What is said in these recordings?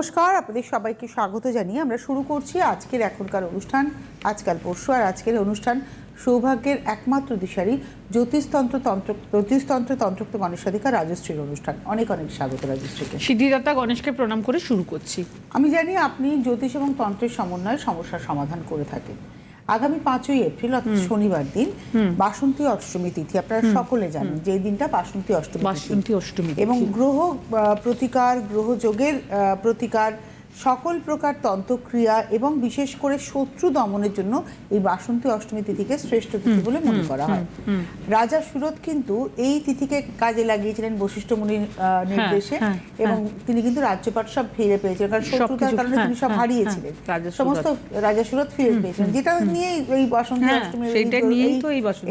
নমস্কার আপনাদের সবাইকে স্বাগত জানিয়ে আমরা শুরু করছি আজকের এখনকার অনুষ্ঠান আজকাল পরশু আর আজকের অনুষ্ঠান সৌভাগ্যের একমাত্র দিশারি জ্যোতিষতন্ত্র তন্ত্র জ্যোতিষতন্ত্র তন্ত্রক্ত গণেশাধিকার রাজশ্রীর অনুষ্ঠান। অনেক অনেক স্বাগত রাজশ্রীকে। সিদ্ধিদাতা গণেশকে প্রণাম করে শুরু করছি। আমি জানি আপনি জ্যোতিষ এবং তন্ত্রের সমন্বয়ে সমস্যার সমাধান করে থাকেন। আগামী পাঁচই এপ্রিল অর্থাৎ শনিবার দিন বাসন্তী অষ্টমী তিথি। আপনারা সকলে জানেন যে দিনটা বাসন্তী অষ্টমী বাসন্তী অষ্টমী এবং গ্রহ আহ, প্রতিকার গ্রহযোগের আহ, প্রতিকার সকল প্রকার তন্ত্রক্রিয়া এবং বিশেষ করে শত্রু দমনের জন্য এই বাসন্তী অষ্টমী তিথিকে শ্রেষ্ঠ তিথি বলে মনে করা হয়। রাজা সুরত কিন্তু এই তিথিকে কাজে লাগিয়েছিলেন বশিষ্ঠ মুনির নির্দেশে হ্যাঁ, এবং তিনি কিন্তু রাজ্যপাট সব ফিরে পেয়েছিলেন কারণ শত্রুতার কারণে হ্যাঁ, তিনি সব হ্যাঁ, হারিয়েছিলেন। হ্যাঁ। সমস্ত রাজা সুরত ফিরে পেয়েছিলেন। যেটা নিয়ে এই বাসন্তী হ্যাঁ, অষ্টমী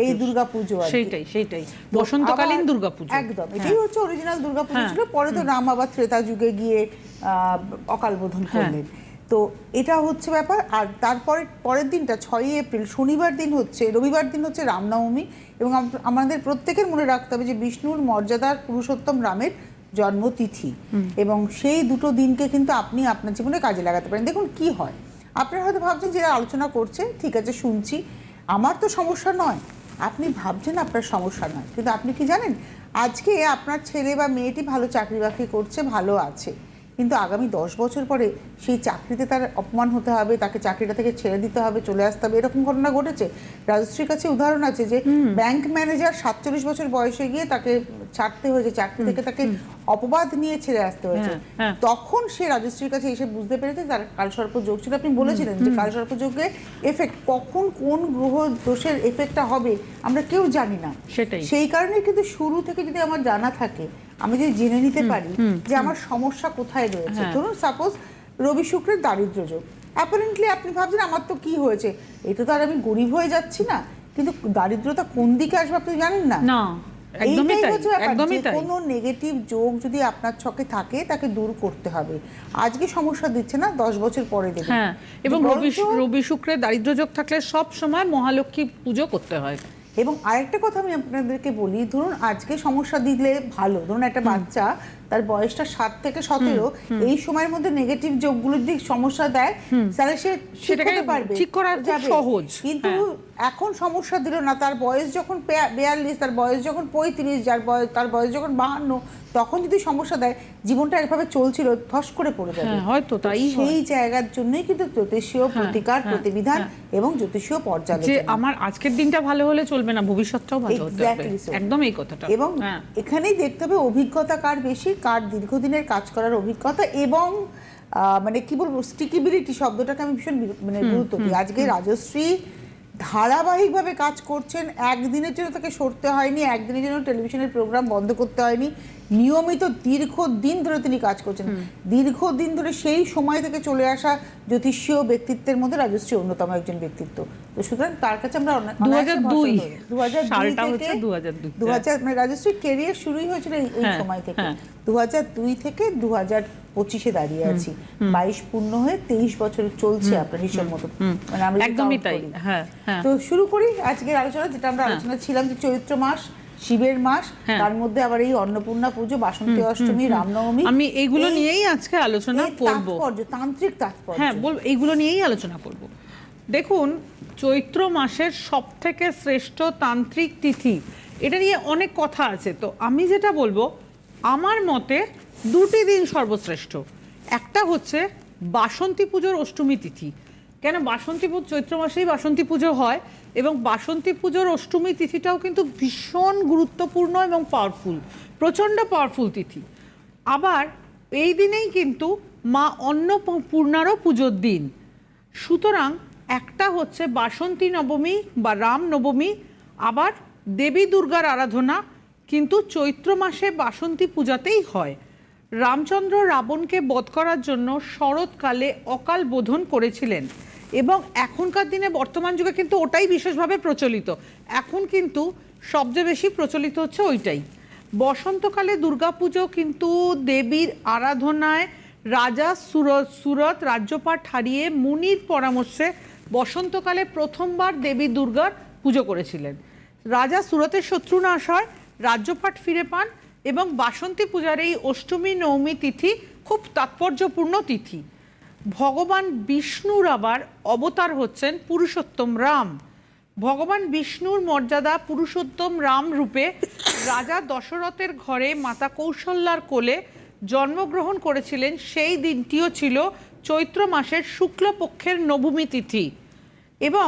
এই দুর্গাপুজো। সেইটাই সেইটাই। বসন্তকালীন দুর্গাপুজো। একদম এটাই হচ্ছে অরিজিনাল দুর্গাপুজো হ্যাঁ। ছিল। পরে তো রাম আবার ত্রেতা যুগে গিয়ে আহ, অকাল বোধন হ্যাঁ। করলেন। তো এটা হচ্ছে ব্যাপার আর তারপরে পরের দিনটা ছয়ই এপ্রিল শনিবার দিন হচ্ছে রবিবার দিন হচ্ছে রামনবমী এবং আমাদের প্রত্যেকের মনে রাখতে হবে যে বিষ্ণুর মর্যাদার পুরুষোত্তম রামের জন্মতিথি। এবং সেই দুটো দিনকে কিন্তু আপনি আপনার জীবনে কাজে লাগাতে পারেন। দেখুন কি হয় আপনারা হয়তো ভাবছেন যে এরা আলোচনা করছে ঠিক আছে শুনছি। আমার তো সমস্যা নয়। আপনি ভাবছেন আপনার সমস্যা নয়। কিন্তু আপনি কি জানেন আজকে আপনার ছেলে বা মেয়েটি ভালো চাকরি বাকরি করছে ভালো আছে। কিন্তু আগামী দশ বছর পরে সেই চাকরিতে তার অপমান হতে হবে তাকে চাকরিটা থেকে ছেড়ে দিতে হবে চলে আসতে হবে এরকম ঘটনা ঘটেছে। রাজশ্রীর কাছে উদাহরণ আছে যে ব্যাংক ম্যানেজার সাতচল্লিশ বছর বয়সে গিয়ে তাকে ছাড়তে হয়েছে চাকরি থেকে তাকে অপবাদ নিয়ে ছেড়ে আসতে হয়েছে। হ্যাঁ, হ্যাঁ। তখন সে রাজশ্রীর কাছে এসে বুঝতে পেরেছে তার কালসর্প যোগ ছিল। আপনি বলেছিলেন যে কালসর্প যোগে এফেক্ট কখন কোন গ্রহ দোষের এফেক্টটা হবে আমরা কেউ জানি না। সেটাই। সেই কারণে কিন্তু শুরু থেকে যদি আমার জানা থাকে আমি যদি জেনে নিতে পারি যে আমার সমস্যা কোথায় রয়েছে। হ্যাঁ। ধরুন সাপোজ রবি শুক্রের দারিদ্র যোগ। অ্যাপারেন্টলি আপনি ভাবছেন আমার তো কি হয়েছে? এটা তো আর আমি গরিব হয়ে যাচ্ছি না কিন্তু দারিদ্রতা কোন দিকে আসবে আপনি জানেন না। কোনো নেগেটিভ যোগ যদি আপনার ছকে থাকে তাকে দূর করতে হবে। আজকে সমস্যা দিচ্ছে না দশ বছর পরে দেবে। হ্যাঁ এবং রবি বরঞ্চ- রবি শুক্রে দারিদ্র যোগ থাকলে সব সময় মহালক্ষ্মী পুজো করতে হয়। এবং আরেকটা কথা আমি আপনাদেরকে বলি ধরুন আজকে সমস্যা দিলে ভালো ধরুন একটা বাচ্চা তার বয়সটা সাত থেকে সতেরো এই সময়ের মধ্যে নেগেটিভ যোগগুলোর দিক সমস্যা দেয় তাহলে সে সেটাকে পারবে ঠিক করা যাবে। সহজ। কিন্তু হ্যাঁ। এখন সমস্যা দিল না তার বয়স যখন বেয়াল্লিশ তার বয়স যখন পঁয়ত্রিশ যার বয়স তার বয়স যখন বাহান্ন তখন যদি সমস্যা দেয় জীবনটা একভাবে চলছিল ধস করে পড়ে যাবে। হ্যাঁ হয়তো তাই সেই জায়গার জন্যই কিন্তু জ্যোতিষীয় প্রতিকার হ্যাঁ, প্রতিবিধান এবং জ্যোতিষীয় যে আমার আজকের দিনটা ভালো হলে চলবে না ভবিষ্যৎটাও ভালো হতে হবে। একদম এই কথাটা। এবং এখানেই দেখতে হবে অভিজ্ঞতা কার বেশি কার দীর্ঘদিনের কাজ করার অভিজ্ঞতা এবং আহ, মানে কি বলব স্টিকিবিলিটি শব্দটাকে আমি ভীষণ মানে গুরুত্ব দিই। আজকে রাজশ্রী ধারাবাহিকভাবে কাজ করছেন একদিনের জন্য তাকে সরতে হয়নি একদিনের জন্য টেলিভিশনের প্রোগ্রাম বন্ধ করতে হয়নি। নিয়মিত দীর্ঘদিন ধরে তিনি কাজ করছেন। দীর্ঘদিন ধরে সেই সময় থেকে চলে আসা জ্যোতিষীয় ব্যক্তিত্বের মধ্যে রাজশ্রী অন্যতম একজন ব্যক্তিত্ব। তো সুতরাং তার কাছে আমরা 2002 ভরসা করি। 2002 থেকে দু হাজার মানে রাজশ্রী কেরিয়ার শুরুই হয়েছিল এই হ্যাঁ, সময় থেকে। হ্যাঁ। দু হাজার দুই থেকে দু হাজার পঁচিশে দাঁড়িয়ে আছি। বাইশ পূর্ণ হয়ে তেইশ বছর চলছে আপনার হিসাব মতো। মানে আমরা একদমই তাই। হ্যাঁ হ্যাঁ। তো শুরু করি আজকের আলোচনা যেটা আমরা আলোচনা ছিলাম যে চৈত্র মাস। শিবের মাস হ্যাঁ। তার মধ্যে আবার এই অন্নপূর্ণা পুজো বাসন্তী অষ্টমী রামনবমী। আমি এইগুলো এই- নিয়েই আজকে আলোচনা করব। তাৎপর্য তান্ত্রিক তাৎপর্য। হ্যাঁ বল এইগুলো নিয়েই আলোচনা করব। দেখুন চৈত্র মাসের সব থেকে শ্রেষ্ঠ তান্ত্রিক তিথি এটা নিয়ে অনেক কথা আছে। তো আমি যেটা বলব আমার মতে দুটি দিন সর্বশ্রেষ্ঠ। একটা হচ্ছে বাসন্তী পুজোর অষ্টমী তিথি কেন বাসন্তী পুজো চৈত্র মাসেই বাসন্তী পুজো হয় এবং বাসন্তী পুজোর অষ্টমী তিথিটাও কিন্তু ভীষণ গুরুত্বপূর্ণ এবং পাওয়ারফুল প্রচণ্ড পাওয়ারফুল তিথি। আবার এই দিনেই কিন্তু মা অন্নপূর্ণারও পুজোর দিন। সুতরাং একটা হচ্ছে বাসন্তী নবমী বা রাম নবমী, আবার দেবী দুর্গার আরাধনা কিন্তু চৈত্র মাসে বাসন্তী পূজাতেই হয়। রামচন্দ্র রাবণকে বধ করার জন্য শরৎকালে অকাল বোধন করেছিলেন। এবং এখনকার দিনে বর্তমান যুগে কিন্তু ওটাই বিশেষভাবে প্রচলিত। এখন কিন্তু সবচেয়ে বেশি প্রচলিত হচ্ছে ওইটাই। বসন্তকালে দুর্গাপুজো কিন্তু দেবীর আরাধনায় রাজা সুরত সুরত রাজ্যপাট হারিয়ে মুনির পরামর্শে বসন্তকালে প্রথমবার দেবী দুর্গার পুজো করেছিলেন। রাজা সুরতের শত্রু নাশ হয় রাজ্যপাট ফিরে পান এবং বাসন্তী পূজার এই অষ্টমী, নবমী তিথি খুব তাৎপর্যপূর্ণ তিথি। ভগবান বিষ্ণুর আবার অবতার হচ্ছেন পুরুষোত্তম রাম। ভগবান বিষ্ণুর মর্যাদা পুরুষোত্তম রাম রূপে রাজা দশরথের ঘরে মাতা কৌশল্যার কোলে জন্মগ্রহণ করেছিলেন। সেই দিনটিও ছিল চৈত্র মাসের শুক্লপক্ষের নবমী তিথি এবং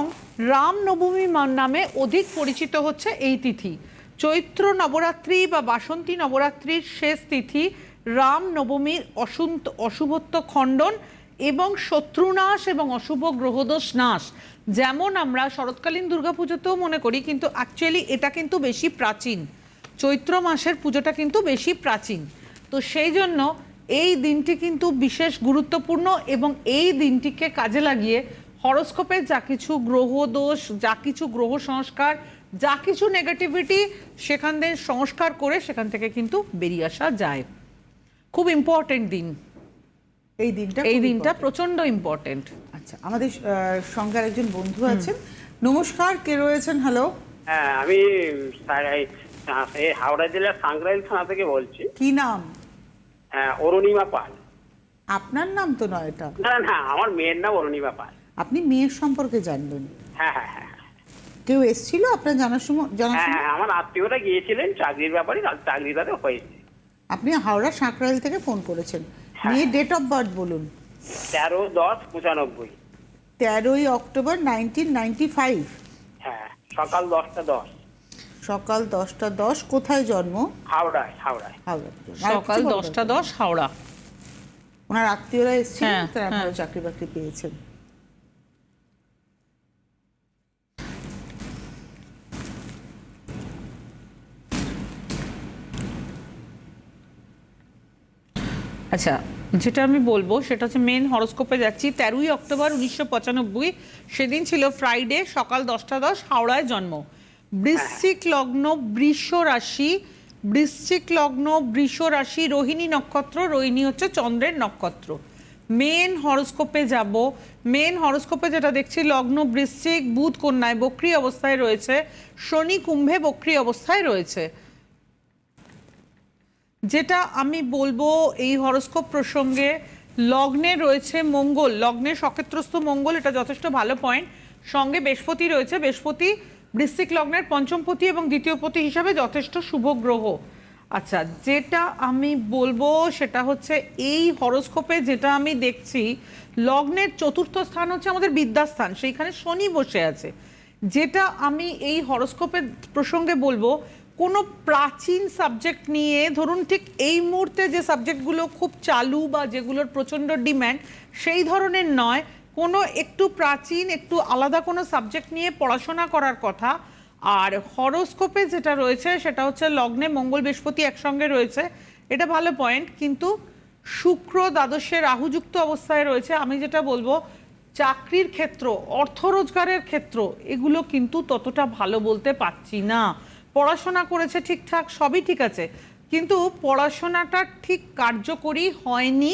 রাম নবমী নামে অধিক পরিচিত হচ্ছে এই তিথি। চৈত্র নবরাত্রি বা বাসন্তী নবরাত্রির শেষ তিথি রাম নবমীর অসন্ত অশুভত্ব খণ্ডন এবং শত্রুনাশ এবং অশুভ গ্রহদোষ নাশ। যেমন আমরা শরৎকালীন দুর্গাপুজোতেও মনে করি, কিন্তু অ্যাকচুয়ালি এটা কিন্তু বেশি প্রাচীন। চৈত্র মাসের পুজোটা কিন্তু বেশি প্রাচীন। তো সেই জন্য এই দিনটি কিন্তু বিশেষ গুরুত্বপূর্ণ এবং এই দিনটিকে কাজে লাগিয়ে হরস্কোপের যা কিছু গ্রহ দোষ, যা কিছু গ্রহ সংস্কার যা কিছু নেগেটিভিটি সেখান থেকে সংস্কার করে সেখান থেকে কিন্তু বেরিয়ে আসা যায়। খুব ইম্পর্টেন্ট দিন। এই দিনটা এই দিনটা প্রচণ্ড ইম্পর্টেন্ট আচ্ছা আমাদের আহ, সঙ্গে একজন বন্ধু আছেন। নমস্কার কে রয়েছেন? হ্যালো হ্যাঁ আমি এই হাওড়া জেলার সাংগ্রাইল থানা থেকে বলছি। কি নাম? হ্যাঁ অরুণিমা পাল। আপনার নাম তো নয় এটা। না না আমার মেয়ের নাম অরুণিমা পাল। আপনি মেয়ের সম্পর্কে জানবেন। হ্যাঁ হ্যাঁ হ্যাঁ। কেউ এসেছিল? আপনার জানার সময় জানার হ্যাঁ হ্যাঁ আমার আত্মীয়রা গিয়েছিলেন চাকরির ব্যাপারে চাকরি তাদের হয়েছে। আপনি হাওড়া সাঁকরাইল থেকে ফোন করেছেন। মেয়ের ডেট অফ বার্থ বলুন। তেরো দশ পঁচানব্বই। তেরোই অক্টোবর নাইনটিন নাইনটি ফাইভ হ্যাঁ সকাল দশটা দশ। সকাল দশটা দশ কোথায় জন্ম? হাওড়ায় হাওড়ায়। হাওড়া। সকাল দশটা দশ হাওড়া। ওনার আত্মীয়রা এসেছিলেন হ্যাঁ, তারা হ্যাঁ। চাকরি বাকরি পেয়েছেন। আচ্ছা যেটা আমি বলব সেটা হচ্ছে মেন হরস্কোপে যাচ্ছি। তেরোই অক্টোবর উনিশশো পঁচানব্বই সেদিন ছিল ফ্রাইডে সকাল দশটা দশ হাওড়ায় জন্ম। বৃশ্চিক লগ্ন বৃষ রাশি। বৃশ্চিক লগ্ন বৃষ রাশি রোহিণী নক্ষত্র রোহিণী হচ্ছে চন্দ্রের নক্ষত্র। মেন হরস্কোপে যাব। মেন হরস্কোপে যেটা দেখছি লগ্ন বৃশ্চিক বুধ কন্যায় বক্রি অবস্থায় রয়েছে শনি কুম্ভে বক্রি অবস্থায় রয়েছে। যেটা আমি বলব এই হরস্কোপ প্রসঙ্গে, লগ্নে রয়েছে মঙ্গল, লগ্নে সক্ষেত্রস্থ মঙ্গল, এটা যথেষ্ট ভালো পয়েন্ট সঙ্গে বৃহস্পতি রয়েছে, বৃহস্পতি বৃশ্চিক লগ্নের পঞ্চমপতি এবং দ্বিতীয় পতি হিসাবে যথেষ্ট শুভ গ্রহ। আচ্ছা যেটা আমি বলব সেটা হচ্ছে এই হরস্কোপে যেটা আমি দেখছি, লগ্নের চতুর্থ স্থান হচ্ছে আমাদের বিদ্যাস্থান, সেইখানে শনি বসে আছে। যেটা আমি এই হরস্কোপের প্রসঙ্গে বলব কোনো প্রাচীন সাবজেক্ট নিয়ে ধরুন ঠিক এই মুহূর্তে যে সাবজেক্টগুলো খুব চালু বা যেগুলোর প্রচণ্ড ডিম্যান্ড সেই ধরনের নয়। কোনো একটু প্রাচীন, একটু আলাদা কোনো সাবজেক্ট নিয়ে পড়াশোনা করার কথা। আর হরোস্কোপে যেটা রয়েছে, সেটা হচ্ছে লগ্নে মঙ্গল বৃহস্পতি একসঙ্গে রয়েছে। এটা ভালো পয়েন্ট কিন্তু শুক্র, দ্বাদশে রাহুযুক্ত অবস্থায় রয়েছে। আমি যেটা বলব, চাকরির ক্ষেত্র, অর্থ রোজগারের ক্ষেত্র, এগুলো কিন্তু ততটা ভালো বলতে পারছি না। পড়াশোনা করেছে ঠিকঠাক সবই ঠিক আছে। কিন্তু পড়াশোনাটা ঠিক কার্যকরী হয়নি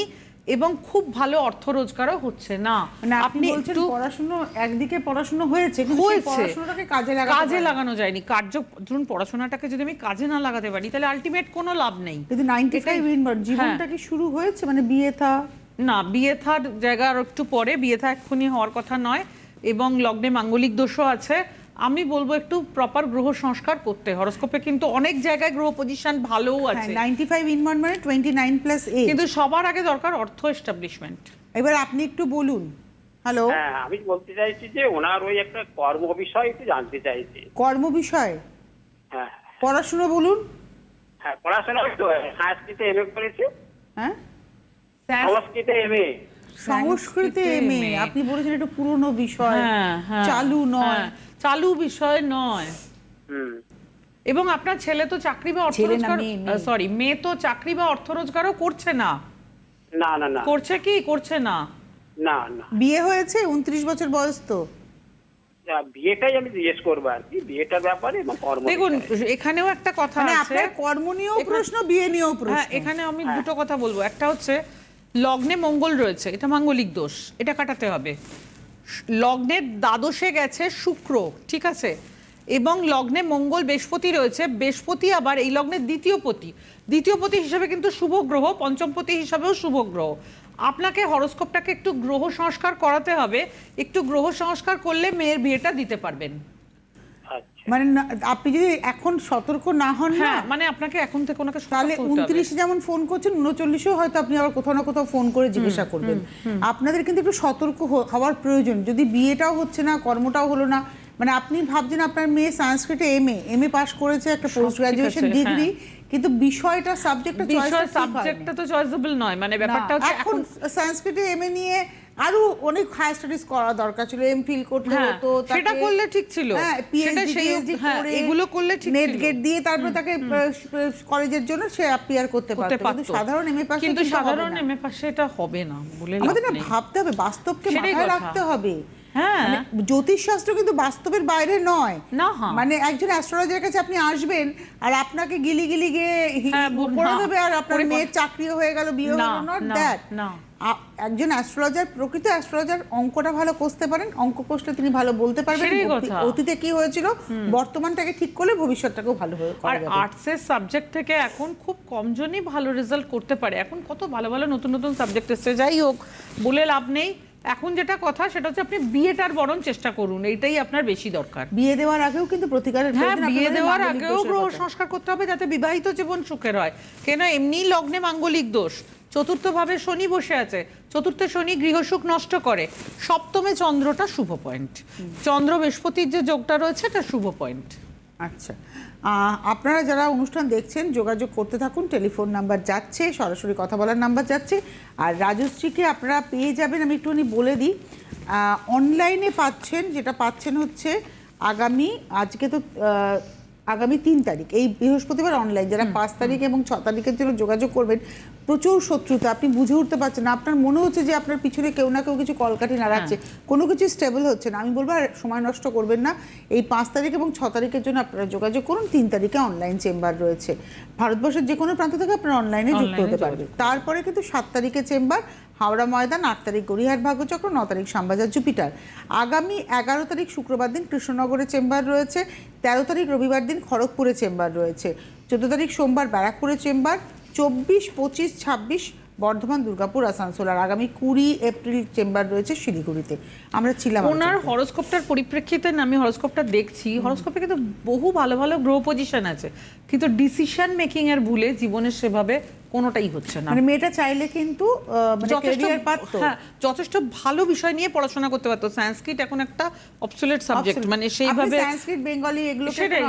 এবং খুব ভালো অর্থ রোজগারও হচ্ছে না। মানে আপনি একটু পড়াশুনো একদিকে পড়াশুনো হয়েছে হয়েছে। কাজে কাজে লাগানো যায়নি। কার্য ধরুন পড়াশোনাটাকে যদি আমি কাজে না লাগাতে পারি তাহলে আলটিমেট কোনো লাভ নেই। কিন্তু নাইনটি ফাইভ জীবনটা কি শুরু হয়েছে? মানে বিয়ে থা না বিয়ে থার জায়গা আর একটু পরে। বিয়ে থা এক্ষুনি হওয়ার কথা নয়। এবং লগ্নে মাঙ্গলিক দোষও আছে। আমি বলব একটু প্রপার গ্রহ সংস্কার করতে। হরস্কোপে কিন্তু অনেক জায়গায় গ্রহ পজিশন ভালোও আছে। নাইনটি ফাইভ ইন ওয়ান মানে টোয়েন্টি নাইন প্লাস এইট কিন্তু সবার আগে দরকার অর্থ এস্টাবলিশমেন্ট এবার আপনি একটু বলুন। হ্যালো হ্যাঁ আমি বলতে চাইছি যে ওনার ওই একটা কর্ম বিষয় একটু জানতে চাইছি। কর্ম বিষয়? হ্যাঁ। পড়াশোনা বলুন। হ্যাঁ পড়াশোনা তো সংস্কৃতে এম এ করেছে। হ্যাঁ? সংস্কৃতে এম এ সংস্কৃতে এমএ আপনি বলেছেন একটু পুরনো বিষয়। হ্যাঁ হ্যাঁ চালু নয়। হ্যাঁ, চালু বিষয় নয়। এবং আপনার ছেলে তো চাকরি বা অর্থ রোজগার। সরি মেয়ে তো চাকরি বা অর্থ রোজগারও করছে না। না না না। করছে কি? করছে না। না না। বিয়ে হয়েছে? উনত্রিশ বছর বয়স তো। যা, বিয়েটাই আমি জিজ্ঞেস করব আর কি। বিয়েটার ব্যাপারে এবং কর্ম দেখুন এখানেও একটা কথা মানে আছে। আপনার কর্ম নিয়েও প্রশ্ন বিয়ে নিয়েও হ্যাঁ প্রশ্ন। এখানে আমি দুটো কথা বলব। একটা হচ্ছে লগ্নে মঙ্গল রয়েছে, এটা মাঙ্গলিক দোষ, এটা কাটাতে হবে। লগ্নের দ্বাদশে গেছে শুক্র, ঠিক আছে? এবং লগ্নে মঙ্গল বৃহস্পতি রয়েছে, বৃহস্পতি আবার এই লগ্নের দ্বিতীয় পতি। দ্বিতীয় পতি হিসাবে কিন্তু শুভ গ্রহ, পঞ্চম পতি হিসাবেও শুভ গ্রহ। আপনাকে হরস্কোপটাকে একটু গ্রহ সংস্কার করাতে হবে, একটু গ্রহ সংস্কার করলে মেয়ের বিয়েটা দিতে পারবেন। মানে আপনি যদি এখন সতর্ক না হন না হ্যাঁ মানে আপনাকে এখন থেকে ওনাকে তাহলে উনত্রিশে যেমন ফোন করছেন উনচল্লিশেও হয়তো আপনি আবার কোথাও না কোথাও ফোন করে জিজ্ঞাসা করবেন। আপনাদের কিন্তু একটু সতর্ক হওয়ার প্রয়োজন। যদি বিয়েটাও হচ্ছে না কর্মটাও হলো না মানে আপনি ভাবছেন আপনার মেয়ে সংস্কৃতে M A M A pass করেছে একটা পোস্ট গ্রাজুয়েশন ডিগ্রি কিন্তু বিষয়টা সাবজেক্টটা বিষয় সাবজেক্টটা তো চয়েসেবল নয় মানে ব্যাপারটা হচ্ছে এখন এখন সংস্কৃতে এম এ নিয়ে আরও অনেক হায়ার স্টাডিজ করা দরকার ছিল এম ফিল করতে হ্যাঁ, হতো সেটা করলে ঠিক ছিল। হ্যাঁ পিএইচডি হ্যাঁ, করে এগুলো করলে ঠিক নেট গেট দিয়ে তারপরে তাকে কলেজের জন্য সে অ্যাপিয়ার করতে পারতো। কিন্তু সাধারণ এমএ পাশে কিন্তু সাধারণ এমএ পাশে এটা হবে না বলে আমাদের না ভাবতে হবে বাস্তবকে মাথায় রাখতে হবে। হ্যাঁ। মানে জ্যোতিষশাস্ত্র কিন্তু বাস্তবের বাইরে নয়। না। মানে একজন অ্যাস্ট্রোলজার কাছে আপনি আসবেন আর আপনাকে গিলি গিলি গিয়ে হ্যাঁ, করে দেবে আর আপনার মেয়ের চাকরিও হয়ে গেল বিয়ে হলো নট দ্যাট না। একজন অ্যাস্ট্রোলজার প্রকৃত অ্যাস্ট্রোলজার অঙ্কটা ভালো কষতে পারেন। অঙ্ক কষলে তিনি ভালো বলতে পারবেন। অতীতে কি হয়েছিল? বর্তমানটাকে ঠিক করলে ভবিষ্যৎটাকেও ভালো হয়ে আর। আর্টসের সাবজেক্ট থেকে এখন খুব কমজনই ভালো রেজাল্ট করতে পারে। এখন কত ভালো ভালো নতুন নতুন সাবজেক্ট এসছে। যাই হোক বলে লাভ নেই। এখন যেটা কথা সেটা হচ্ছে আপনি বিয়েটার বরং চেষ্টা করুন। এইটাই আপনার বেশি দরকার। বিয়ে দেওয়ার আগেও কিন্তু প্রতিকারের হ্যাঁ বিয়ে দেওয়ার আগেও গ্রহ সংস্কার করতে হবে যাতে বিবাহিত জীবন সুখের হয়। কেন? এমনি লগ্নে মাঙ্গলিক দোষ। চতুর্থ ভাবে শনি বসে আছে। চতুর্থ শনি গৃহসুখ নষ্ট করে। সপ্তমে চন্দ্রটা শুভ পয়েন্ট চন্দ্র বৃহস্পতির যে যোগটা রয়েছে, এটা শুভ পয়েন্ট আচ্ছা। আপনারা যারা অনুষ্ঠান দেখছেন, যোগাযোগ করতে থাকুন। টেলিফোন নাম্বার যাচ্ছে, সরাসরি কথা বলার নাম্বার যাচ্ছে। আর রাজশ্রীকে আপনারা পেয়ে যাবেন, আমি একটুখানি বলে দিই। অনলাইনে পাচ্ছেন, যেটা পাচ্ছেন হচ্ছে আগামী, আজকে তো আগামী তিন তারিখ এই বৃহস্পতিবার অনলাইন যারা পাঁচ তারিখ এবং ছ তারিখের জন্য যোগাযোগ করবেন প্রচুর শত্রুতা আপনি বুঝে উঠতে পারছেন না। আপনার মনে হচ্ছে যে আপনার পিছনে কেউ না কেউ কিছু কলকাঠি নাড়াচ্ছে কোনো কিছু স্টেবল হচ্ছে না। আমি বলব আর সময় নষ্ট করবেন না। এই পাঁচ তারিখ এবং ছ তারিখের জন্য আপনারা যোগাযোগ করুন। তিন তারিখে অনলাইন চেম্বার রয়েছে। ভারতবর্ষের যে কোনো প্রান্ত থেকে আপনারা অনলাইনে যুক্ত হতে পারবেন। তারপরে কিন্তু সাত তারিখে চেম্বার হাওড়া ময়দান আট তারিখ গড়িয়াহাট ভাগ্যচক্র ন তারিখ শ্যামবাজার জুপিটার। আগামী এগারো তারিখ শুক্রবার দিন কৃষ্ণনগরে চেম্বার রয়েছে তেরো তারিখ রবিবার দিন খড়গপুরে চেম্বার রয়েছে চোদ্দ তারিখ সোমবার ব্যারাকপুরে চেম্বার চব্বিশ পঁচিশ ছাব্বিশ বর্ধমান দুর্গাপুর আসানসোল আর আগামী কুড়ি এপ্রিল চেম্বার রয়েছে শিলিগুড়িতে। আমরা ছিলাম ওনার। হরস্কোপটার পরিপ্রেক্ষিতে আমি হরস্কোপটা দেখছি। হরস্কোপে কিন্তু বহু ভালো ভালো গ্রহ পজিশন আছে। কিন্তু ডিসিশন মেকিং এর ভুলে জীবনে সেভাবে কোনোটাই হচ্ছে না। মানে মেয়েটা চাইলে কিন্তু ক্যারিয়ার মানে পারতো। হ্যাঁ যথেষ্ট ভালো বিষয় নিয়ে পড়াশোনা করতে পারতো। সংস্কৃত এখন একটা অবসোলেট সাবজেক্ট. মানে আপনি সেইভাবে সংস্কৃত বেঙ্গলি এগুলো সেটাই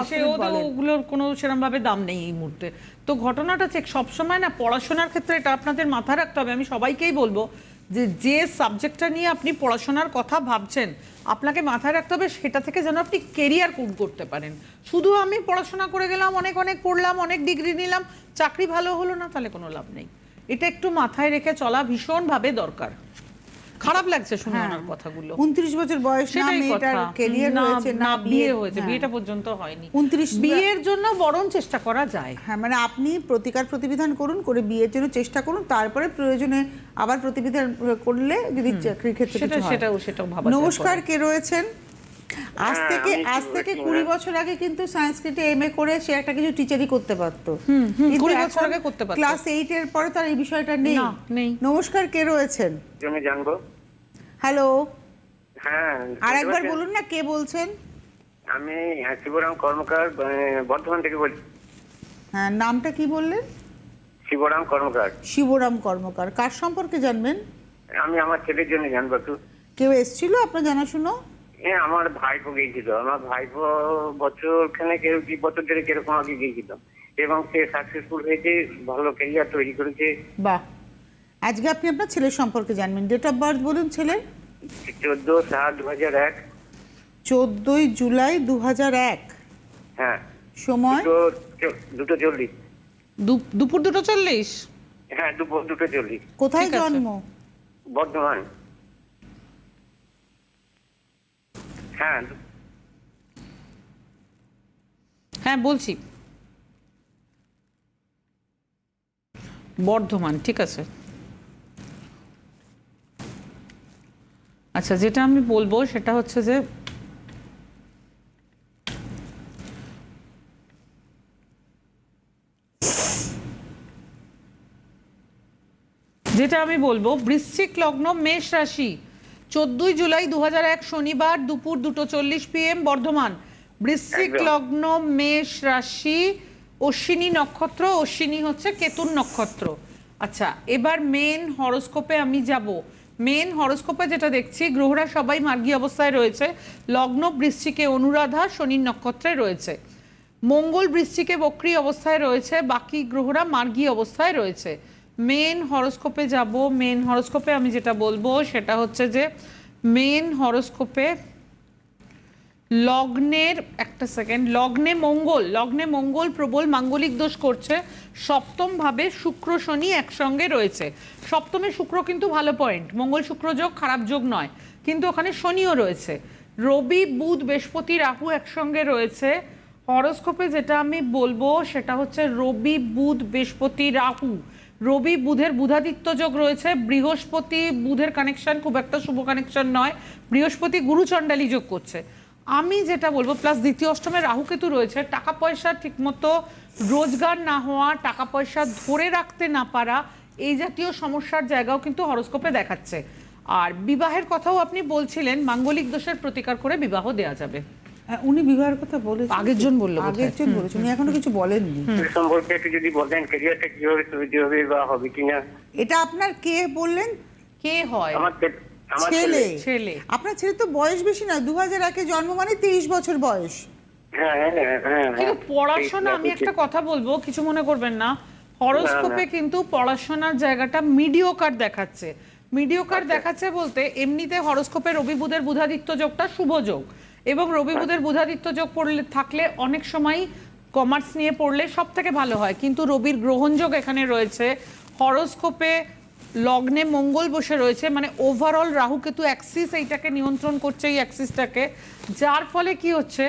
ওগুলোর কোনো সেরকম ভাবে দাম নেই এই মুহূর্তে। তো ঘটনাটা চেক সবসময় না পড়াশোনার ক্ষেত্রে এটা আপনাদের মাথায় রাখতে হবে। আমি সবাইকেই বলব যে যে সাবজেক্টটা নিয়ে আপনি পড়াশোনার কথা ভাবছেন, আপনাকে মাথায় রাখতে হবে সেটা থেকে যেন আপনি কেরিয়ার করতে পারেন। শুধু আমি পড়াশোনা করে গেলাম, অনেক অনেক পড়লাম অনেক ডিগ্রি নিলাম, চাকরি ভালো হলো না, তাহলে কোনো লাভ নেই। এটা একটু মাথায় রেখে চলা ভীষণভাবে দরকার। খারাপ লাগছে শুনে ওনার কথাগুলো। উনত্রিশ বছর বয়স না মেয়েটার ক্যারিয়ার হয়েছে না বিয়ে। হয়েছে বিয়েটা পর্যন্ত হয়নি। 29 বিয়ের জন্য বরং চেষ্টা করা যায়। হ্যাঁ মানে আপনি প্রতিকার প্রতিবিধান করুন করে বিয়ের জন্য চেষ্টা করুন তারপরে প্রয়োজনে আবার প্রতিবিধান করলে যদি চাকরির ক্ষেত্রে সেটা- সেটাও- সেটাও ভাবা যায় নমস্কার কে রয়েছেন? আজ হ্যাঁ, থেকে আজ থেকে। কুড়ি বছর আগে কিন্তু সংস্কৃতে এম এ করে সে একটা কিছু টিচারই করতে পারতো। কুড়ি বছর আগে করতে পারতো। ক্লাস এইট এর পরে তার এই বিষয়টা নেই। নেই। নমস্কার কে রয়েছেন? আমি জানব। হ্যালো হ্যাঁ আর একবার বলুন না কে বলছেন? আমি হ্যাঁ, শিবরাম কর্মকার আহ, বর্ধমান থেকে বলছি। হ্যাঁ নামটা কি বললেন? শিবরাম কর্মকার। শিবরাম কর্মকার। কার সম্পর্কে জানবেন? আমি আমার ছেলের জন্য জানব একটু। কেউ এসেছিল আপনার জানাশুনো? হ্যাঁ আমার ভাইপো গিয়েছিল। আমার ভাইপো বছর খানে কি বছর ধরে কীরকম আগে গিয়েছিল। এবং সে সাকসেসফুল হয়েছে ভালো ক্যারিয়ার তৈরি করেছে। বাহ। আজকে আপনি আপনার ছেলের সম্পর্কে জানবেন। ডেট অফ বার্থ বলুন ছেলের। চোদ্দ সাত দু হাজার এক। চোদ্দই জুলাই দু এক। হ্যাঁ। সময়? দুটো চল্লিশ। দু- দুপুর দুটো চল্লিশ? হ্যাঁ দুপুর দুটো চল্লিশ। কোথায় জন্ম? বর্ধমান। হ্যাঁ। হ্যাঁ বলছি। বর্ধমান, ঠিক আছে। আচ্ছা যেটা আমি বলব সেটা হচ্ছে যে যেটা আমি বলব, বৃশ্চিক লগ্ন মেষ রাশি। চোদ্দই জুলাই দু শনিবার দুপুর দুটো চল্লিশ পিএম বর্ধমান। বৃশ্চিক লগ্ন মেষ রাশি অশ্বিনী নক্ষত্র অশ্বিনী হচ্ছে কেতুন নক্ষত্র। আচ্ছা এবার মেন হরস্কোপে আমি যাব। মেন হরস্কোপে যেটা দেখছি গ্রহরা সবাই মার্গী অবস্থায় রয়েছে। লগ্ন বৃশ্চিকে অনুরাধা শনির নক্ষত্রে রয়েছে। মঙ্গল বৃশ্চিকে বক্রী অবস্থায় রয়েছে। বাকি গ্রহরা মার্গী অবস্থায় রয়েছে। মেন হরোস্কোপে যাব মেন হরোস্কোপে আমি যেটা বলব সেটা হচ্ছে যে মেন হরোস্কোপে লগ্নের একটা সেকেন্ড লগ্নে মঙ্গল লগ্নে মঙ্গল প্রবল মাঙ্গলিক দোষ করছে। সপ্তম ভাবে শুক্র শনি একসঙ্গে রয়েছে। সপ্তমে শুক্র কিন্তু ভালো পয়েন্ট মঙ্গল শুক্র যোগ খারাপ যোগ নয়, কিন্তু ওখানে শনিও রয়েছে। রবি, বুধ, বৃহস্পতি, রাহু একসঙ্গে রয়েছে। হরোস্কোপে যেটা আমি বলব সেটা হচ্ছে রবি, বুধ, বৃহস্পতি, রাহু। রবি, বুধের বুধাদিত্য যোগ রয়েছে। বৃহস্পতি, বুধের কানেকশন খুব একটা শুভ কানেকশন নয়। বৃহস্পতি গুরু চণ্ডালী যোগ করছে। আমি যেটা বলব প্লাস দ্বিতীয় অষ্টমে রাহুকেতু রয়েছে। টাকা পয়সা ঠিকমতো রোজগার না হওয়া, টাকা পয়সা ধরে রাখতে না পারা, এই জাতীয় সমস্যার জায়গাও কিন্তু হরস্কোপে দেখাচ্ছে। আর বিবাহের কথাও আপনি বলছিলেন, মাঙ্গলিক দোষের প্রতিকার করে বিবাহ দেয়া যাবে। উনি বিবাহের কথা বলেছেন। আগের জন বলল। আগের জন বলেছেন উনি এখনও কিছু বলেননি। সম্পর্কে একটু যদি বলতেন ক্যারিয়ারটা কীভাবে তৈরি হবে বা হবে কিনা। এটা আপনার কে বললেন? কে হয়? আমার ছেলে। ছেলে। আপনার ছেলে তো বয়স বেশি না দু হাজার একে জন্ম মানে তিরিশ বছর বয়স। হ্যাঁ হ্যাঁ হ্যাঁ হ্যাঁ কিন্তু পড়াশোনা আমি একটা কথা বলব কিছু মনে করবেন না। হরোস্কোপে কিন্তু পড়াশোনার জায়গাটা মিডিওকার দেখাচ্ছে। মিডিওকার দেখাচ্ছে বলতে এমনিতে হরোস্কোপে রবি বুধের বুধাদিত্য যোগটা শুভ যোগ। এবং রবি বুধের বুধাদিত্য যোগ পড়লে, থাকলে অনেক সময় কমার্স নিয়ে পড়লে সব থেকে ভালো হয়। কিন্তু রবির গ্রহণযোগ এখানে রয়েছে। হরোস্কোপে লগ্নে মঙ্গল বসে রয়েছে মানে ওভারঅল রাহু কেতু অ্যাক্সিস এইটাকে নিয়ন্ত্রণ করছে এই অ্যাক্সিসটাকে যার ফলে কি হচ্ছে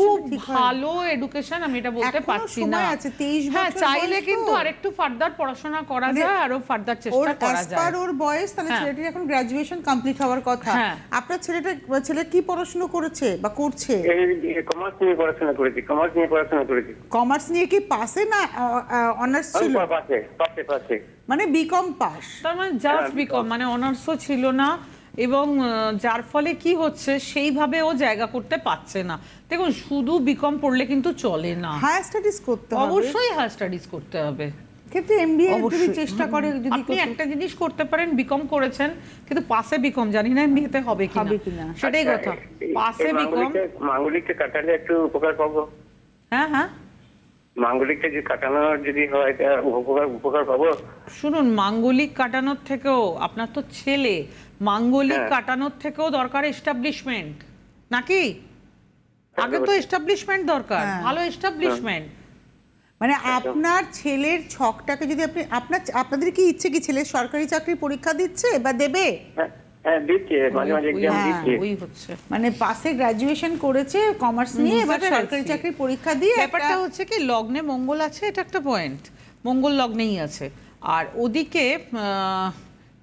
খুব ভালো এডুকেশন আমি এটা বলতে পারছি না। সময় আছে, 23 হ্যাঁ চাইলে কিন্তু তো। আরেকটু ফার্দার পড়াশোনা করা মানে যায় আরও ফার্দার চেষ্টা করা যায়। ওর বয়স তাহলে হ্যাঁ। ছেলেটির এখন গ্রাজুয়েশন কমপ্লিট হওয়ার কথা। হ্যাঁ। আপনার ছেলেটা ছেলে কি পড়াশোনা করেছে বা করছে? কমার্স নিয়ে পড়াশোনা করেছি কমার্স নিয়ে পড়াশোনা করেছি। কমার্স নিয়ে কি পাসে না অনার্স ছিল? পাশে পাশে মানে বিকম পাস। তার মানে জাস্ট হ্যাঁ, বিকম মানে অনার্সও ছিল না এবং যার ফলে কি হচ্ছে সেইভাবে ও জায়গা করতে পারছে না। দেখুন শুধু বিকম পড়লে কিন্তু চলে না। হায়ার স্টাডিজ করতে হবে। অবশ্যই হায়ার স্টাডিজ করতে হবে। ক্ষেত্রে এমবিএ যদি চেষ্টা করে যদি আপনি একটা জিনিস করতে পারেন বিকম করেছেন কিন্তু পাশে বিকম জানি না এমবিএতে হবে কিনা। হবে কিনা। সেটাই কথা। পাশে বিকম মাঙ্গলিকটা কাটালে একটু উপকার পাবো। হ্যাঁ হ্যাঁ। মাঙ্গলিকটা যদি কাটানোর যদি হয় উপকার উপকার পাবো? শুনুন মাঙ্গলিক কাটানোর থেকেও আপনার তো ছেলে মাঙ্গলিক হ্যাঁ। কাটানোর থেকেও দরকার এস্টাবলিশমেন্ট নাকি? আগে তো এস্টাবলিশমেন্ট দরকার হ্যাঁ। ভালো এস্টাবলিশমেন্ট মানে আপনার ছেলের ছকটাকে যদি আপনি আপনার আপনাদের কি ইচ্ছে কি ছেলে সরকারি চাকরির পরীক্ষা দিচ্ছে বা দেবে? হ্যাঁ হ্যাঁ মানে পাশে গ্রাজুয়েশন করেছে কমার্স নিয়ে বুঝতে এবার সরকারি চাকরির পরীক্ষা দিয়ে ব্যাপারটা হচ্ছে কি লগ্নে মঙ্গল আছে এটা একটা পয়েন্ট মঙ্গল লগ্নেই আছে। আর ওদিকে আহ,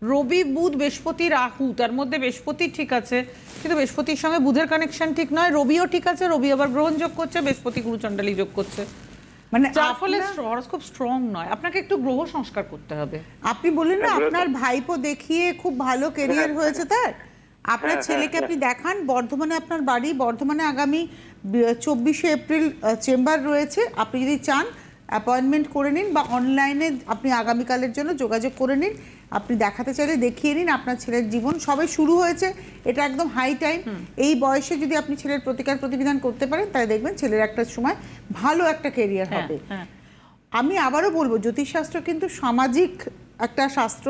রবি বুধ বৃহস্পতি রাহু তার মধ্যে বৃহস্পতি ঠিক আছে কিন্তু বৃহস্পতির সঙ্গে বুধের কানেকশন ঠিক নয় রবিও ঠিক আছে রবি আবার গ্রহণ যোগ করছে বৃহস্পতি গুরুচণ্ডালী যোগ করছে। মানে যার ফলে হরস্কোপ স্ট্রং নয়। আপনাকে একটু গ্রহ সংস্কার করতে হবে। আপনি বললেন না হ্যাঁ, আপনার ভাইপো দেখিয়ে খুব ভালো কেরিয়ার হয়েছে তার। আপনার হ্যাঁ, ছেলেকে হ্যাঁ, আপনি দেখান বর্ধমানে আপনার বাড়ি। বর্ধমানে আগামী চব্বিশে এপ্রিল চেম্বার রয়েছে। আপনি যদি চান অ্যাপয়েন্টমেন্ট করে নিন বা অনলাইনে আপনি আগামীকালের জন্য যোগাযোগ করে নিন। আপনি দেখাতে চাইলে দেখিয়ে নিন আপনার ছেলের জীবন সবে শুরু হয়েছে এটা একদম হাই টাইম এই বয়সে যদি আপনি ছেলের প্রতিকার প্রতিবিধান করতে পারেন তাহলে দেখবেন ছেলের একটা সময় ভালো একটা কেরিয়ার হ্যাঁ, হবে। হ্যাঁ। আমি আবারও বলব জ্যোতিষশাস্ত্র কিন্তু সামাজিক একটা শাস্ত্র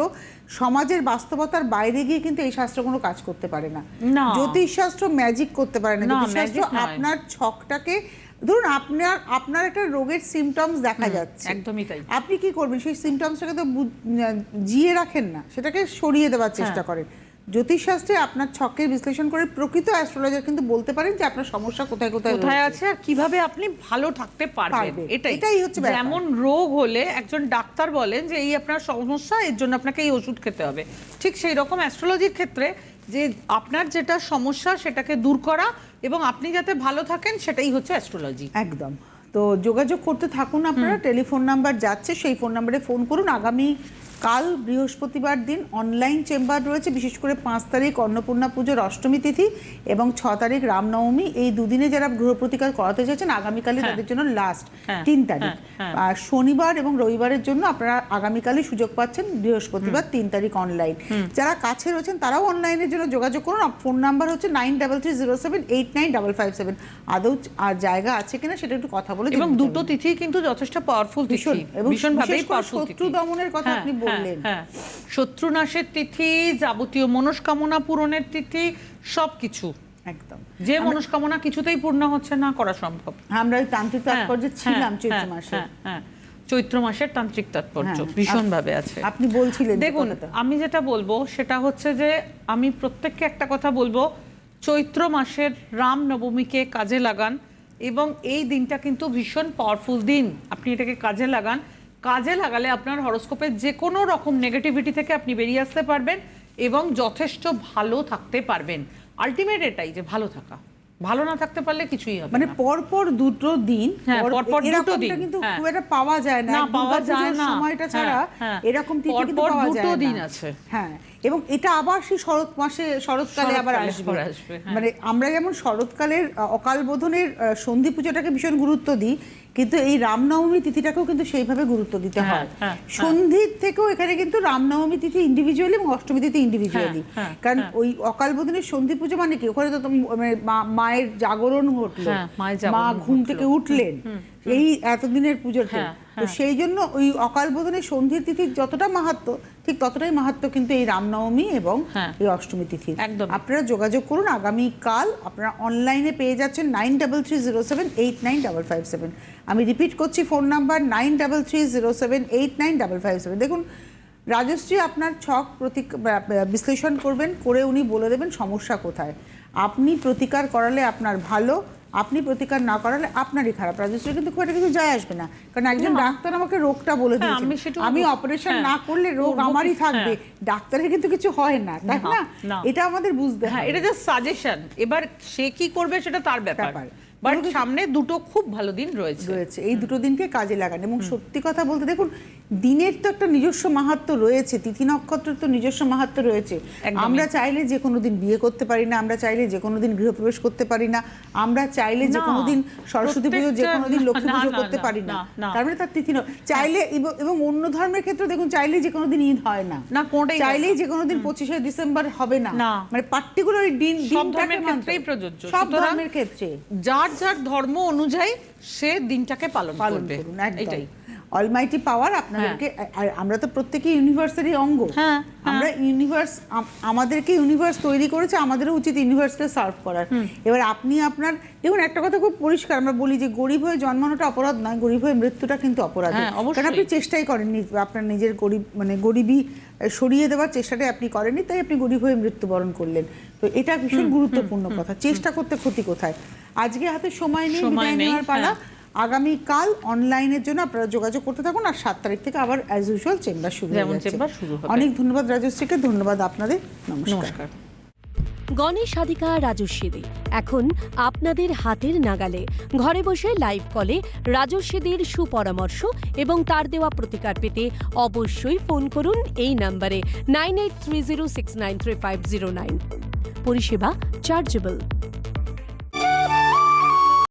সমাজের বাস্তবতার বাইরে গিয়ে কিন্তু এই শাস্ত্র কোনো কাজ করতে পারে না। জ্যোতিষশাস্ত্র ম্যাজিক করতে পারে না। না, জ্যোতিষশাস্ত্র আপনার ছকটাকে ধরুন আপনার আপনার একটা রোগের সিমটমস দেখা যাচ্ছে। একদমই তাই। আপনি কি করবেন? সেই সিমটমসটাকে তো জিয়ে রাখেন না। সেটাকে সরিয়ে দেওয়ার চেষ্টা হ্যাঁ। করেন। জ্যোতিষশাস্ত্রে আপনার ছকের বিশ্লেষণ করে প্রকৃত অ্যাস্ট্রোলজার কিন্তু বলতে পারেন যে আপনার সমস্যা কোথায় কোথায় কোথায় আছে আর কীভাবে আপনি ভালো থাকতে পারবেন। এটাই। এটাই হচ্ছে। যেমন রোগ হলে একজন ডাক্তার বলেন যে এই আপনার সমস্যা এর জন্য আপনাকে এই ওষুধ খেতে হবে। ঠিক সেই রকম অ্যাস্ট্রোলজির ক্ষেত্রে যে আপনার যেটা সমস্যা সেটাকে দূর করা এবং আপনি যাতে ভালো থাকেন সেটাই হচ্ছে অ্যাস্ট্রোলজি একদম। তো যোগাযোগ করতে থাকুন আপনারা টেলিফোন নাম্বার যাচ্ছে সেই ফোন নাম্বারে ফোন করুন। আগামী কাল বৃহস্পতিবার দিন অনলাইন চেম্বার রয়েছে বিশেষ করে পাঁচ তারিখ অন্নপূর্ণা পুজোর অষ্টমী তিথি এবং ছ তারিখ রামনবমী। এই দুদিনে যারা গৃহ প্রতিকার করাতে চাইছেন আগামীকালে হ্যাঁ। তাদের জন্য লাস্ট হ্যাঁ, তিন তারিখ। হ্যাঁ। আর শনিবার এবং রবিবারের জন্য আপনারা আগামীকালই সুযোগ পাচ্ছেন বৃহস্পতিবার তিন তারিখ অনলাইন যারা কাছে রয়েছেন তারাও অনলাইনের জন্য যোগাযোগ করুন। ফোন নাম্বার হচ্ছে nine double three zero seven eight nine double five seven আদৌ আর জায়গা আছে কিনা সেটা একটু কথা বলে এবং দুটো তিথি কিন্তু যথেষ্ট পাওয়ারফুল ভীষণ। এবং ভীষণ শত্রু দমনের কথা আপনি হ্যাঁ শত্রু নাশের তিথি যাবতীয় মনস্কামনা পূরণের তিথি সবকিছু। একদম। যে মনস্কামনা কিছুতেই পূর্ণ হচ্ছে না করা সম্ভব। আমরা ওই তান্ত্রিক হ্যাঁ, তাৎপর্যে ছিলাম হ্যাঁ, চৈত্র হ্যাঁ, মাসে। হ্যাঁ, হ্যাঁ। চৈত্র মাসের তান্ত্রিক তাৎপর্য হ্যাঁ, ভীষণ ভাবে আছে। আপনি বলছিলেন দেখুন আমি যেটা বলব সেটা হচ্ছে যে আমি প্রত্যেককে একটা কথা বলব চৈত্র মাসের রাম নবমীকে কাজে লাগান এবং এই দিনটা কিন্তু ভীষণ পাওয়ারফুল দিন। আপনি এটাকে কাজে লাগান কাজে লাগালে আপনার হরোস্কোপের যে কোনো রকম নেগেটিভিটি থেকে আপনি বেরিয়ে আসতে পারবেন এবং যথেষ্ট ভালো থাকতে পারবেন আলটিমেট এটাই যে ভালো থাকা ভালো না থাকতে পারলে কিছুই হবে মানে। পরপর দুটো দিন হ্যাঁ, পর- পরপর দুটো দিন, কিন্তু হ্যাঁ। খুব একটা পাওয়া যায় না পাওয়া যায় না। সময়টা ছাড়া হ্যাঁ, হ্যাঁ। এরকম তিথি কিন্তু পাওয়া যায় না দিন আছে। হ্যাঁ এবং এটা আবার সেই শরৎ মাসে শরৎকালে আবার আসবে। মানে আমরা যেমন শরৎকালের অকাল বোধনের সন্ধি পুজোটাকে ভীষণ গুরুত্ব দিই কিন্তু এই রামনবমী তিথিটাকেও কিন্তু সেইভাবে গুরুত্ব দিতে হ্যাঁ, হয়। হ্যাঁ, সন্ধির থেকেও এখানে কিন্তু রামনবমী তিথি ইন্ডিভিজুয়ালি এবং অষ্টমী তিথি ইন্ডিভিজুয়ালি হ্যাঁ, কারণ হ্যাঁ। ওই অকাল বোধনের সন্ধি পুজো মানে কি? ওখানে তো মানে মায়ের জাগরণ ঘটলো। হ্যাঁ, মা ঘুম থেকে উঠলেন। এই এতদিনের হ্যাঁ, তো সেই জন্য ওই অকাল বোধনের সন্ধির তিথির যতটা মাহাত্ম ঠিক ততটাই মাহাত্ম কিন্তু এই রামনবমী এবং হ্যাঁ। এই অষ্টমী তিথি একদম। আপনারা যোগাযোগ করুন আগামী কাল আপনারা অনলাইনে পেয়ে যাচ্ছেন nine double three zero seven eight nine double five seven আমি রিপিট করছি phone number nine double three zero seven eight nine double five seven দেখুন রাজশ্রী আপনার ছক প্রতি বিশ্লেষণ করবেন করে উনি বলে দেবেন সমস্যা কোথায় আপনি প্রতিকার করালে আপনার ভালো আপনি প্রতিকার না করালে আপনারই খারাপ রাজশ্রী কিন্তু খুব একটা কিছু যায় আসবে না। কারণ একজন ডাক্তার আমাকে রোগটা বলে দিয়েছে। আমি অপারেশন হ্যাঁ, না করলে রোগ আমারই থাকবে। হ্যাঁ। ডাক্তারের কিন্তু কিছু হয় না তাই না। এটা আমাদের বুঝতে হয় এটা জাস্ট সাজেশন এবার সে কি করবে সেটা তার ব্যাপার। বাট সামনে দুটো খুব ভালো দিন রয়েছে। রয়েছে এই দুটো দিনকে কাজে লাগান। এবং সত্যি কথা বলতে দেখুন দিনের তো একটা নিজস্ব মাহাত্ম রয়েছে তিথি নক্ষত্রের তো নিজস্ব মাহাত্ম রয়েছে। আমরা চাইলে যে কোনো দিন বিয়ে করতে পারি না আমরা চাইলে যে কোনো দিন গৃহপ্রবেশ করতে পারি না আমরা চাইলে যে কোনো দিন সরস্বতী পুজো যে কোনো দিন লক্ষ্মী পুজো করতে পারি না। তার মানে তার তিথি চাইলে এবং- এবং অন্য ধর্মের ক্ষেত্রে দেখুন চাইলে যে কোনো দিন ঈদ হয় না। না, কোনোটাই হয় চাইলেই যে কোনো দিন পঁচিশে ডিসেম্বর হবে না। না। মানে পার্টিকুলার দিন সব ধর্মের ক্ষেত্রেই প্রযোজ্য। সব ধর্মের ক্ষেত্রে। যার যার যার ধর্ম অনুযায়ী সে দিনটাকে পালন পালন করবে। করুন এটাই। অলমাইটি পাওয়ার আপনাদেরকে আমরা তো প্রত্যেকেই ইউনিভার্সেরই অঙ্গ। হ্যাঁ, আমরা ইউনিভার্স আমাদেরকে ইউনিভার্স তৈরি করেছে আমাদেরও উচিত ইউনিভার্সকে সার্ভ করার। এবার আপনি আপনার দেখুন একটা কথা খুব পরিষ্কার আমরা বলি যে গরিব হয়ে জন্মানোটা অপরাধ নয় গরিব হয়ে মৃত্যুটা কিন্তু অপরাধ। হ্যাঁ। কারণ আপনি চেষ্টাই করেননি আপনার নিজের গরিব মানে গরিবই সরিয়ে দেওয়ার চেষ্টাটাই আপনি করেননি তাই আপনি গরিব হয়ে মৃত্যুবরণ করলেন। তো এটা ভীষণ গুরুত্বপূর্ণ কথা। চেষ্টা করতে ক্ষতি কোথায়? আজকে হাতে সময় নেই সময় বিদায় নেওয়ার পালা হ্যাঁ। আগামীকাল অনলাইনের জন্য আপনারা যোগাযোগ করতে থাকুন আর সাত তারিখ থেকে আবার অ্যাজ ইউজুয়াল চেম্বার শুরু হয়ে যাচ্ছে। চেম্বার শুরু হবে। অনেক ধন্যবাদ রাজশ্রীকে ধন্যবাদ আপনাদের নমস্কার গণেশ সাধিকা রাজস্বী দে এখন আপনাদের হাতের নাগালে ঘরে বসে লাইভ কলে রাজস্বীদের সুপরামর্শ এবং তার দেওয়া প্রতিকার পেতে অবশ্যই ফোন করুন এই নম্বরে nine eight three zero six nine three five zero nine পরিষেবা চার্জেবল